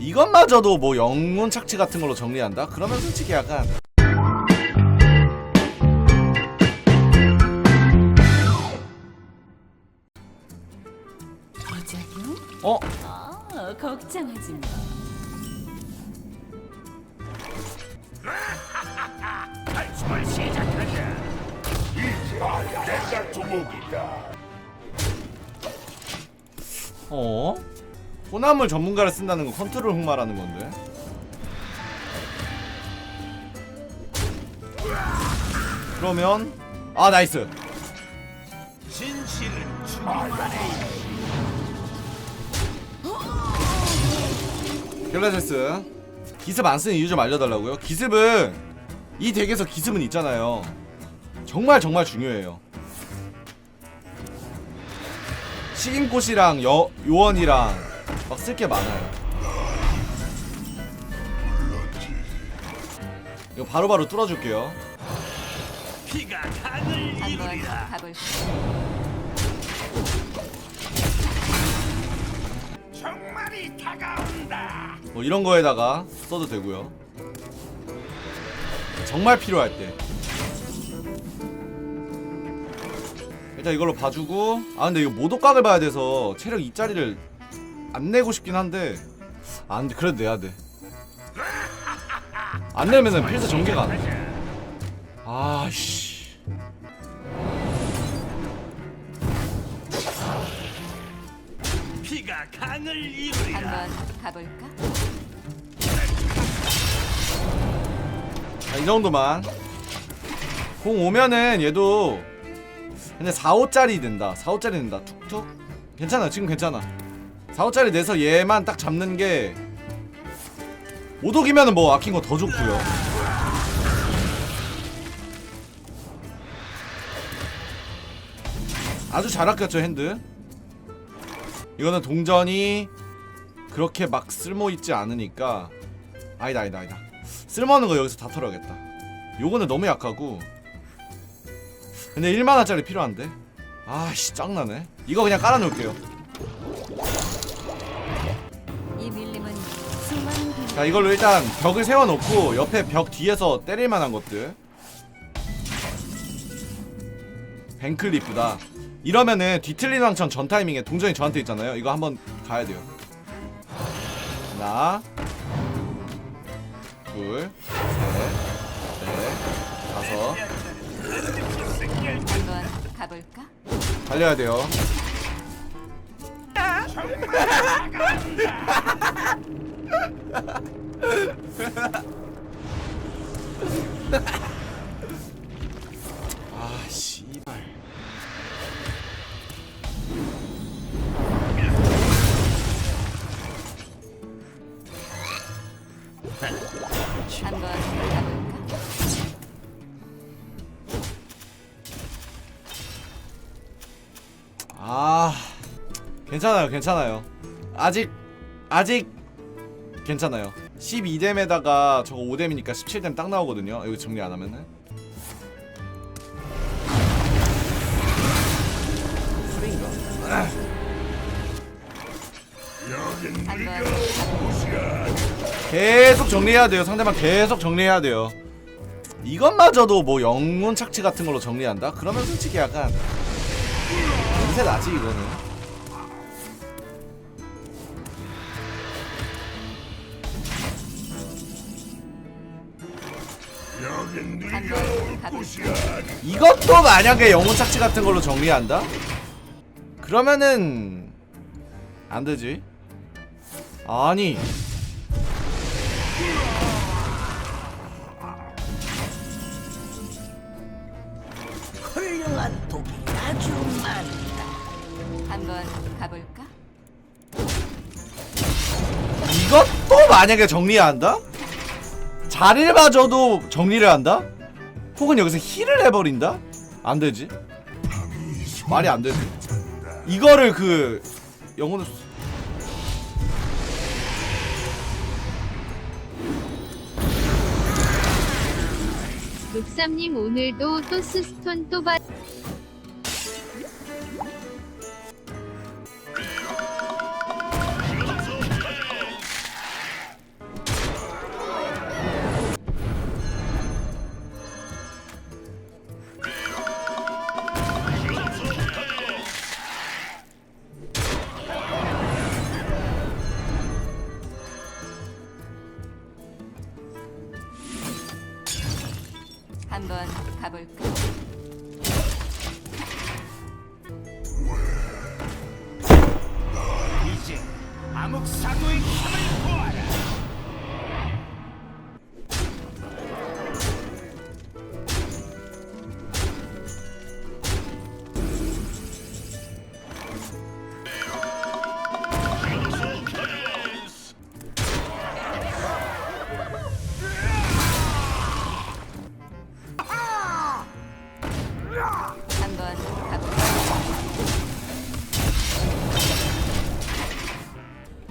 이것마저도 뭐 영문 착취 같은 걸로 정리한다? 그러면 솔직히 약간 부작용? 어? 어, 걱정하지 마. 발춤을 시작하자. 내가 두목이다. 어? 혼합물 전문가를 쓴다는 건 컨트롤 흑마라는 건데. 그러면 아 나이스. 진실은 주님만의 갤라제스 기습 안 쓰는 이유 좀 알려달라고요? 기습은 이 덱에서 기습은 있잖아요. 정말 정말 중요해요. 식인꽃이랑 여, 요원이랑 막 쓸 게 많아요 이거 바로바로 뚫어줄게요 피가 강을 한번 이루리라. 가볼까? 정말이 다가온다. 뭐 이런 거에다가 써도 되고요 정말 필요할 때 일단 이걸로 봐주고 아 근데 이거 모독각을 봐야 돼서 체력 2짜리를 안 내고 싶긴 한데 아 근데 그래도 내야 돼 안 내면은 필드 전개가 안 돼. 아씨. 피가 강을 이루리라. 한번 가볼까? 자, 이 정도만. 공 오면은 얘도 근데 4, 5짜리 된다. 4, 5짜리 된다. 툭툭. 괜찮아 지금 괜찮아 4, 5짜리 내서 얘만 딱 잡는 게 오독이면은 뭐 아낀 거 더 좋고요. 아주 잘 아꼈죠 핸드. 이거는 동전이 그렇게 막 쓸모 있지 않으니까. 아니다 아니다 아니다. 쓸모없는 거 여기서 다 털어야겠다. 요거는 너무 약하고. 근데 1만원짜리 필요한데. 아씨 짱나네. 이거 그냥 깔아놓을게요 자 이걸로 일단 벽을 세워놓고 옆에 벽 뒤에서 때릴 만한 것들. 뱅클리프다. 이러면은 뒤틀린 왕천 전 타이밍에 동전이 저한테 있잖아요. 이거 한번 가야 돼요. 하나 둘셋넷 다섯. 한번 가볼까? 달려야 돼요 아 씨발 한번 가볼까? 아 괜찮아요 괜찮아요. 아직 아직 괜찮아요. 12뎀에다가 저거 5뎀이니까 17뎀 딱 나오거든요. 여기 정리 안 하면은. 술인가? 여긴 한번 계속 정리해야 돼요. 상대방 계속 정리해야 돼요. 이것마저도 뭐 영문 착취 같은 걸로 정리한다? 그러면 솔직히 약간 냄새 나지 이거는 이것도 만약에 영혼 착취 같은 걸로 정리한다? 그러면은 안 되지. 아니. 훌륭한 독이 아주 많다. 한번 가볼까? 이것도 만약에 정리한다? 자리를 봐줘도 정리를 한다? 혹은 여기서 힐을 해버린다? 안 되지. 말이 안 되지. 이거를 그 영혼을 녹삼님 오늘도 토스스톤 또 받. 한번 가볼까? 이제 암흑 사고의 힘을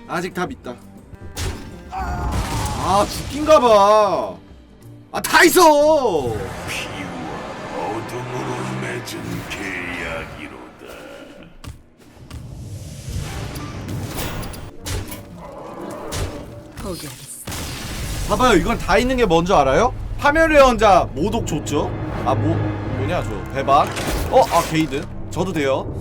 아직 답 있다. 아 죽긴가봐. 아 다 있어. 피와 어둠으로 맺은 계약이로다. 포기하겠어. 봐봐요 이건 다 있는 게 뭔지 알아요? 파멸의 연자 모독 줬죠? 아 뭐 뭐냐 저 배박? 어? 아 게이드 저도 돼요